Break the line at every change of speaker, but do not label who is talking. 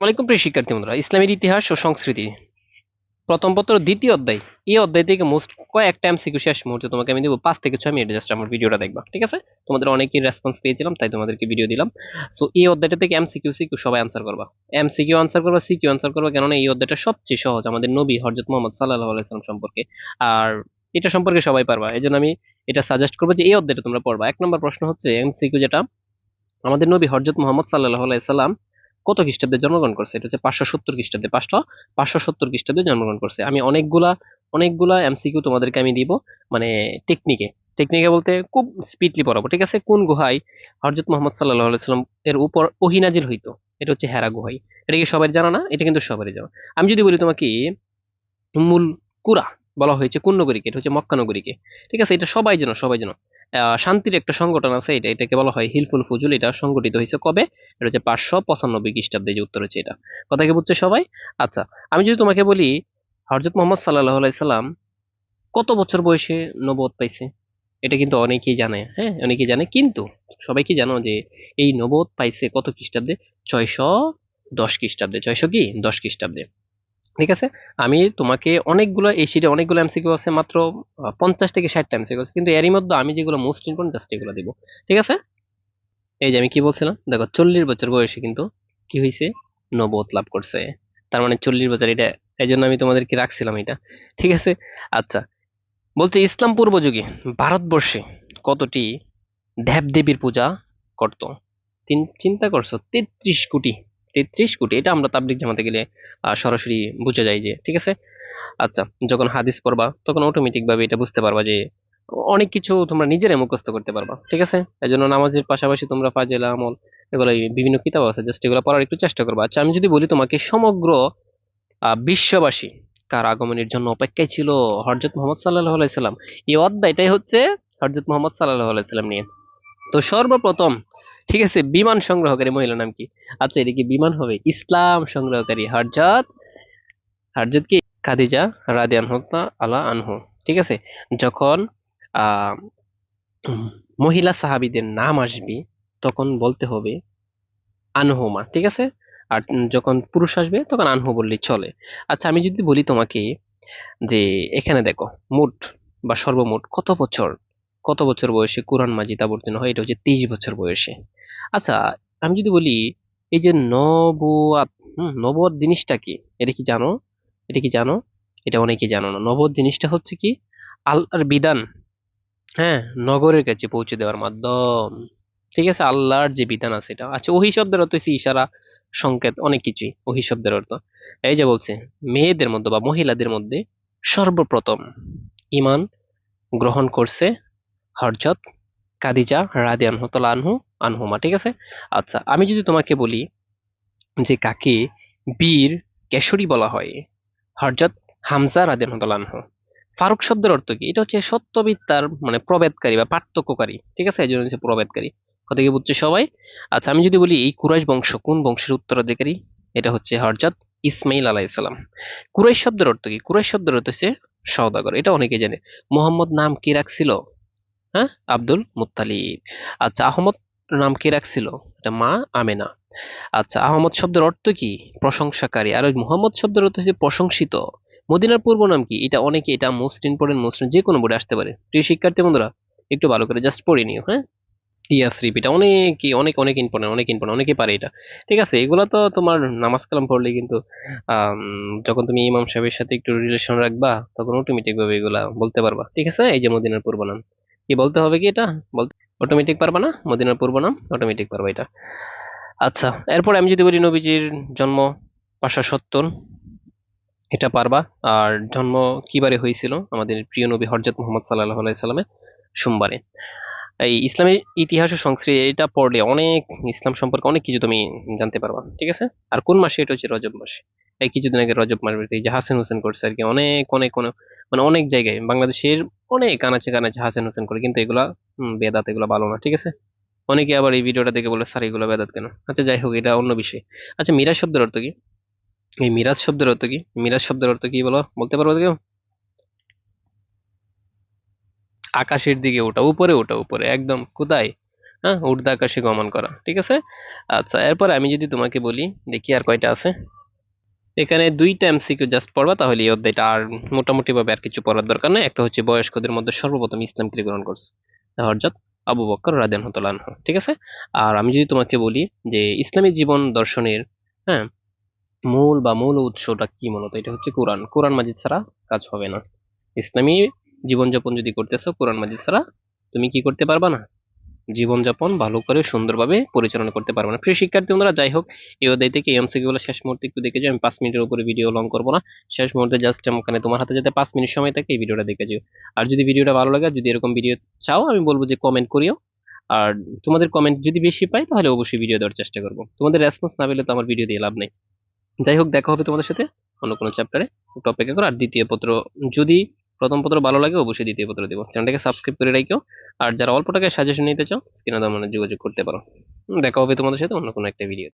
ওয়ালাইকুম প্রিয় শিক্ষার্থী বন্ধুরা, ইসলামের ইতিহাস ও সংস্কৃতি, প্রথম পত্র, দ্বিতীয় অধ্যায়। এই অধ্যায় থেকে মোস্ট কয়েকটা এমসিকিউ শেষ মুহূর্তে তোমাকে আমি দেবো, পাঁচ থেকে ছয় মিনিট জাস্ট আমার ভিডিওটা দেখবা, ঠিক আছে? তোমাদের অনেকেই রেসপন্স পেয়েছিলাম, তাই তোমাদেরকে ভিডিও দিলাম। সো এই অধ্যায়টা থেকে এমসিকিউ সিকিউ সিকিউ সবাই আনসার করবা। এমসিকিউ আনসার করবা সিকিউ আনসার করবা, কেননা এই অধ্যায়টা সবচেয়ে সহজ আমাদের নবী হরজত মোহাম্মদ সাল্লাহ আলাইসালাম সম্পর্কে। আর এটা সম্পর্কে সবাই পারবা এই আমি এটা সাজেস্ট করব যে এই অধ্যায়টা তোমরা পড়বা। এক নম্বর প্রশ্ন হচ্ছে এম সিকিউ যেটা আমাদের নবী হজরত মোহাম্মদ সাল্লাহ আলাইসাল্লাম কত খ্রিস্টাব্দে জন্মগ্রহণ করছে? এটা হচ্ছে পাঁচশো সত্তর খ্রিস্টাব্দে, পাঁচশো পাঁচশো সত্তর খ্রিস্টাব্দে জন্মগ্রহণ করছে। আমি অনেকগুলা অনেকগুলা এমসিকিউ তোমাদেরকে আমি দিব মানে টেকনিকে টেকনিকে বলতে খুব স্পিডলি পড়াবো, ঠিক আছে? কোন গুহায় হরজত মোহাম্মদ সাল্লাহ আলাইসাল্লাম এর উপর ওহিনাজিল হইতো? এটা হচ্ছে হেরা গুহাই। এটা কি সবাই জানা না? এটা কিন্তু সবারই জানা। আমি যদি বলি তোমাকে মূল কুরা বলা হয়েছে কোন নগরীকে? এটা হচ্ছে মক্কা নগরীকে। ঠিক আছে? এটা সবাই জানো সবাই জানো। শান্তির একটা সংগঠন আছে এটা, এটাকে বলা হয় হিলফুল ফুজুল, এটা সংগঠিত হয়েছে কবে? এটা হচ্ছে পাঁচশো পঁচানব্বই খ্রিস্টাব্দে যে উত্তর হচ্ছে এটা। কথা কি বুঝছে সবাই? আচ্ছা আমি যদি তোমাকে বলি হরজত মোহাম্মদ সাল্লাহ আলাইসাল্লাম কত বছর বয়সে নবদ পাইছে? এটা কিন্তু অনেকেই জানে হ্যাঁ অনেকেই জানে, কিন্তু সবাই কি জানো যে এই নবদ পাইছে কত খ্রিস্টাব্দে? ছয়শো দশ খ্রিস্টাব্দে, ছয়শো কি? দশ খ্রিস্টাব্দে। ঠিক আছে? আমি তোমাকে অনেকগুলো এই শিটে অনেকগুলো এমসিকিউ আছে, মাত্র পঞ্চাশ থেকে ষাটটা এমসিকিউ আছে। কিন্তু এরই মধ্যে আমি যেগুলো মোস্ট ইম্পর্টেন্ট জাস্ট এগুলো দিব। ঠিক আছে? এই যে আমি কি বলছিলাম? দেখো, চল্লিশ বছর বয়সে কিন্তু কি হয়েছে নবত লাভ করছে। তার মানে চল্লিশ বছর, এটা এই জন্য আমি তোমাদেরকে রাখছিলাম এটা। ঠিক আছে? আচ্ছা বলছে ইসলাম পূর্ব যুগে ভারতবর্ষে কতটি দেবদেবীর পূজা করত? চিন্তা করছ? তেত্রিশ কোটি তেত্রিশ কোটি, এটা আমরা তাবলিক জামাতে গেলে সরাসরি বুঝে যায় যে, ঠিক আছে? আচ্ছা যখন হাদিস পড়বা, তখন অটোমেটিক ভাবে এটা বুঝতে পারবা যে, অনেক কিছু তোমরা নিজেরাই মুখস্থ করতে পারবা, ঠিক আছে? এই জন্য নামাজের পাশাপাশি তোমরা ফাজেলা, আমল এগুলো বিভিন্ন কিতাব আছে জাস্ট এগুলো পড়ার একটু চেষ্টা করবা। আচ্ছা আমি যদি বলি তোমাকে, সমগ্র বিশ্ববাসী কার আগমনের জন্য অপেক্ষায় ছিল হরজত মোহাম্মদ সাল্লাহ আলাইসাল্লাম এই অধ্যায়টাই হচ্ছে হরজত মোহাম্মদ সাল্লাহ আলাইসাল্লাম নিয়ে। তো সর্বপ্রথম ঠিক আছে, বিমান সংগ্রহকারী মহিলা নাম কি? আচ্ছা এটা কি বিমান হবে? ইসলাম সংগ্রহকারী হরজত হরজত কি? খাদিজা রাদিয়ান হত্যা আলা আনহু, ঠিক আছে? যখন মহিলা সাহাবীদের নাম আসবে, তখন বলতে হবে আনহুমা, ঠিক আছে? আর যখন পুরুষ আসবে, তখন আনহু বললেই চলে। আচ্ছা আমি যদি বলি তোমাকে যে, এখানে দেখো, মোট বা সর্বমোট কত বছর কত বছর বয়সে কোরআন মাজিদ অবতীর্ণ হয়? এটা হচ্ছে তেইশ বছর বয়সে। আচ্ছা আমি যদি বলি, এই যে নবুয়াত, হুম জিনিসটা কি? এটা কি জানো? এটা কি জানো? এটা অনেকে জানো না। নবুয়াত জিনিসটা হচ্ছে কি? আল্লাহর বিধান হ্যাঁ নগরের কাছে পৌঁছে দেওয়ার মাধ্যম। ঠিক আছে? আল্লাহর যে বিধান আছে এটা। আচ্ছা ওহি শব্দের অর্থ হচ্ছে ইশারা, সংকেত, অনেক কিছুই। ওহি শব্দের অর্থ। এই যে বলছে, মেয়েদের মধ্যে বা মহিলাদের মধ্যে সর্বপ্রথম ইমান গ্রহণ করছে হরজত কাদিজা রাদিয়ান হতলা আনহু, আনহুমা, ঠিক আছে? আচ্ছা আমি যদি তোমাকে বলি যে কাকে বীর কেশরী বলা হয় হরজত হামজা রাদিয়ান হতলা আনহু। ফারুক শব্দের অর্থ কি? এটা হচ্ছে সত্যবিদ্যার মানে প্রভেদকারী বা পার্থক্যকারী, ঠিক আছে? এই জন্য হচ্ছে প্রভেদকারী কথা কি বুঝছে সবাই? আচ্ছা আমি যদি বলি এই কুরাইশ বংশ কোন বংশের উত্তরাধিকারী? এটা হচ্ছে হরজত ইসমাইল আলাইসালাম কুরাইশ শব্দের অর্থ কি? কুরাইশ শব্দের অর্থ হচ্ছে সওদাগর। এটা অনেকে জানে। মোহাম্মদ নাম কি রাখছিল? হ্যাঁ? আব্দুল মুত্তালিব। আচ্ছা আহমদ নাম কি রাখছিল? এটা মা আমেনা। আচ্ছা আহমদ শব্দের অর্থ কি? প্রশংসাকারী। আর ওই মুহাম্মদ শব্দের অর্থ হচ্ছে প্রশংসিত। মদিনার পূর্ব নাম কি? এটা অনেকে, এটা মোস্ট ইম্পর্টেন্ট মোস্ট যে কোনো বোর্ডে আসতে পারে। প্রিয় শিক্ষার্থী বন্ধুরা, একটু ভালো করে জাস্ট পড়ে নিও হ্যাঁ? ইয়াসরিফ এটা অনেক অনেক অনেক ইম্পর্টেন্ট অনেক ইম্পর্টেন্ট অনেকে পারে এটা। ঠিক আছে, এগুলো তো তোমার নামাজ কালাম পড়লে কিন্তু যখন তুমি ইমাম সাহেবের সাথে একটু রিলেশন রাখবা, তখন অটোমেটিক ভাবে এগুলা বলতে পারবা। ঠিক আছে? এই যে মদিনার পূর্ব নাম। কি বলতে হবে কি এটা? বলতে অটোমেটিক পারবা না? মদিনার পূর্ব নাম? অটোমেটিক পারবা এটা। আচ্ছা এরপর আমি যদি বলি নবীজির জন্ম পাঁচশো সত্তর, এটা পারবা। আর জন্ম কিবারে হয়েছিল? আমাদের প্রিয় নবী হরজত মোহাম্মদ সাল্লাহ আলাইসাল্লামের সোমবারে। এই ইসলামের ইতিহাস ও সংস্কৃতি, এটা পড়লে অনেক ইসলাম সম্পর্কে অনেক কিছু তুমি জানতে পারবা, ঠিক আছে? আর কোন মাসে? এটা হচ্ছে রজব মাসে। এই কিছুদিন আগে রজব মাস যে হাসান হোসেন করছে আর কি, অনেক অনেক অনেক মানে অনেক জায়গায় বাংলাদেশের অনেক কানাচে কানাচে হাসান হোসেন করে, কিন্তু এগুলা বেদাত এগুলো ভালো না, ঠিক আছে? অনেকে আবার এই ভিডিওটা দেখে বলে, স্যার, এগুলো বেদাত কেন? আচ্ছা যাই হোক, এটা অন্য বিষয়। আচ্ছা মিরাজ শব্দের অর্থ কি? এই মিরাজ শব্দের অর্থ কি? মিরাজ শব্দের অর্থ কি বলো? বলতে পারব কেউ? আকাশের দিকে ওটা উপরে ওটা উপরে, একদম, কোথায়? হ্যাঁ ঊর্ধ্ব আকাশে গমন করা, ঠিক আছে? আচ্ছা এরপর আমি যদি তোমাকে বলি, দেখি আর কয়টা আছে। এখানে দুইটা এমসিকিউ জাস্ট পড়বা, তাহলে এই অধ্যায়টা আর মোটামুটি ভাবে আর কিছু পড়ার দরকার নেই। একটা হচ্ছে বয়স্কদের মধ্যে সর্বপ্রথম ইসলামকে গ্রহণ করছে? হরজত আবু বকর রাদেন আনহু, ঠিক আছে? আর আমি যদি তোমাকে বলি যে ইসলামী জীবন দর্শনের হ্যাঁ মূল বা মূল উৎসটা কি মূলত? এটা হচ্ছে কোরআন। কোরআন মাজিদ ছাড়া কাজ হবে না। ইসলামী জীবনযাপন যদি করতেছো, কোরআন মাজিদ ছাড়া তুমি কি করতে পারবা না? জীবনযাপন ভালো করে সুন্দরভাবে পরিচালনা করতে পারবে না। প্রিয় শিক্ষার্থী বন্ধুরা, যাই হোক, এই অধ্যায় থেকে এমসিকিউ গুলো শেষ মুহূর্তে একটু দেখে যাও। আমি পাঁচ মিনিটের উপরে ভিডিও লং করব না। শেষ মুহূর্তে জাস্ট ওখানে তোমার হাতে যাতে পাঁচ মিনিট সময় থাকে, এই ভিডিওটা দেখে যাও। আর যদি ভিডিওটা ভালো লাগে যদি এরকম ভিডিও চাও, আমি বলব যে কমেন্ট করিও। আর তোমাদের কমেন্ট যদি বেশি পাই, তাহলে অবশ্যই ভিডিও দেওয়ার চেষ্টা করব। তোমাদের রেসপন্স না পেলে তো আমার ভিডিও দিয়ে লাভ নেই। যাই হোক, দেখা হবে তোমাদের সাথে অন্য কোনো চ্যাপ্টারে একটু অপেক্ষা করো। আর দ্বিতীয় পত্র, যদি প্রথম পত্র ভালো লাগে অবশ্যই দ্বিতীয় পত্র দেবো। চ্যানেলটাকে সাবস্ক্রাইব করে রাখিও। আর যারা অল্প টাকায় সাজেশন নিতে চাও স্ক্রিনে মানে যোগাযোগ করতে পারো। দেখা হবে তোমাদের সাথে অন্য কোনো একটা ভিডিও